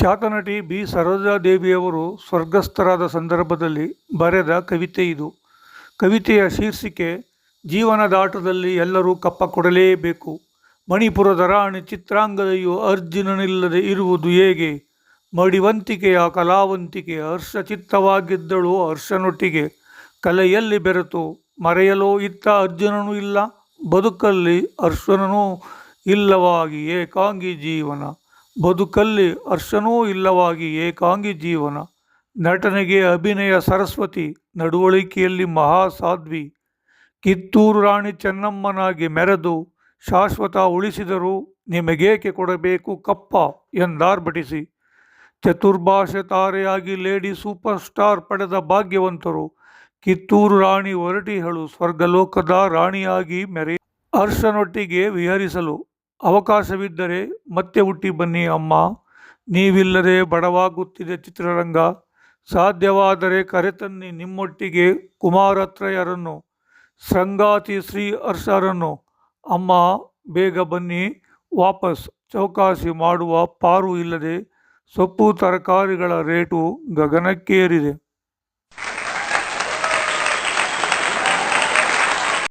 ಖ್ಯಾತ ನಟಿ ಬಿ ಸರೋಜಾದೇವಿಯವರು ಸ್ವರ್ಗಸ್ಥರಾದ ಸಂದರ್ಭದಲ್ಲಿ ಬರೆದ ಕವಿತೆ ಇದು. ಕವಿತೆಯ ಶೀರ್ಷಿಕೆ, ಜೀವನದಾಟದಲ್ಲಿ ಎಲ್ಲರೂ ಕಪ್ಪ ಕೊಡಲೇಬೇಕು. ಮಣಿಪುರದ ರಾಣಿ ಚಿತ್ರಾಂಗದೆಯು ಅರ್ಜುನನಿಲ್ಲದೆ ಇರುವುದು ಹೇಗೆ? ಮಡಿವಂತಿಕೆಯ ಕಲಾವಂತಿಕೆ ಹರ್ಷಚಿತ್ತವಾಗಿದ್ದಳು ಹರ್ಷನೊಟ್ಟಿಗೆ. ಕಲೆಯಲ್ಲಿ ಬೆರೆತು ಮರೆಯಲೋ ಇತ್ತ ಅರ್ಜುನನೂ ಇಲ್ಲ, ಬದುಕಲ್ಲಿ ಅರ್ಶನನೂ ಇಲ್ಲವಾಗಿ ಏಕಾಂಗಿ ಜೀವನ. ಬದುಕಲ್ಲಿ ಹರ್ಷನೂ ಇಲ್ಲವಾಗಿ ಏಕಾಂಗಿ ಜೀವನ. ನಟನೆಗೆ ಅಭಿನಯ ಸರಸ್ವತಿ, ನಡವಳಿಕೆಯಲ್ಲಿ ಮಹಾಸಾಧ್ವಿ. ಕಿತ್ತೂರು ರಾಣಿ ಚೆನ್ನಮ್ಮನಾಗಿ ಮೆರೆದು ಶಾಶ್ವತ ಉಳಿಸಿದರು ನಿಮಗೇಕೆ ಕೊಡಬೇಕು ಕಪ್ಪ ಎಂದಾರ್ಭಟಿಸಿ. ಚತುರ್ಭಾಷೆ ತಾರೆಯಾಗಿ ಲೇಡಿ ಸೂಪರ್ ಸ್ಟಾರ್ ಪಡೆದ ಭಾಗ್ಯವಂತರು ಕಿತ್ತೂರು ರಾಣಿ ಹೊರಟಿಹಳು ಸ್ವರ್ಗಲೋಕದ ರಾಣಿಯಾಗಿ ಮೆರೆ ಹರ್ಷನೊಟ್ಟಿಗೆ ವಿಹರಿಸಲು ಅವಕಾಶವಿದ್ದರೆ ಮತ್ತೆ ಹುಟ್ಟಿ ಬನ್ನಿ ಅಮ್ಮ. ನೀವಿಲ್ಲದೆ ಬಡವಾಗುತ್ತಿದೆ ಚಿತ್ರರಂಗ. ಸಾಧ್ಯವಾದರೆ ಕರೆತನ್ನಿ ನಿಮ್ಮೊಟ್ಟಿಗೆ ಕುಮಾರತ್ರಯರನ್ನು ಶೃಂಗಾತಿ ಶ್ರೀ ಹರ್ಷರನ್ನು ಅಮ್ಮ, ಬೇಗ ಬನ್ನಿ. ವಾಪಸ್ ಚೌಕಾಸಿ ಮಾಡುವ ಪಾರು ಇಲ್ಲದೆ ಸೊಪ್ಪು ತರಕಾರಿಗಳ ರೇಟು ಗಗನಕ್ಕೇರಿದೆ.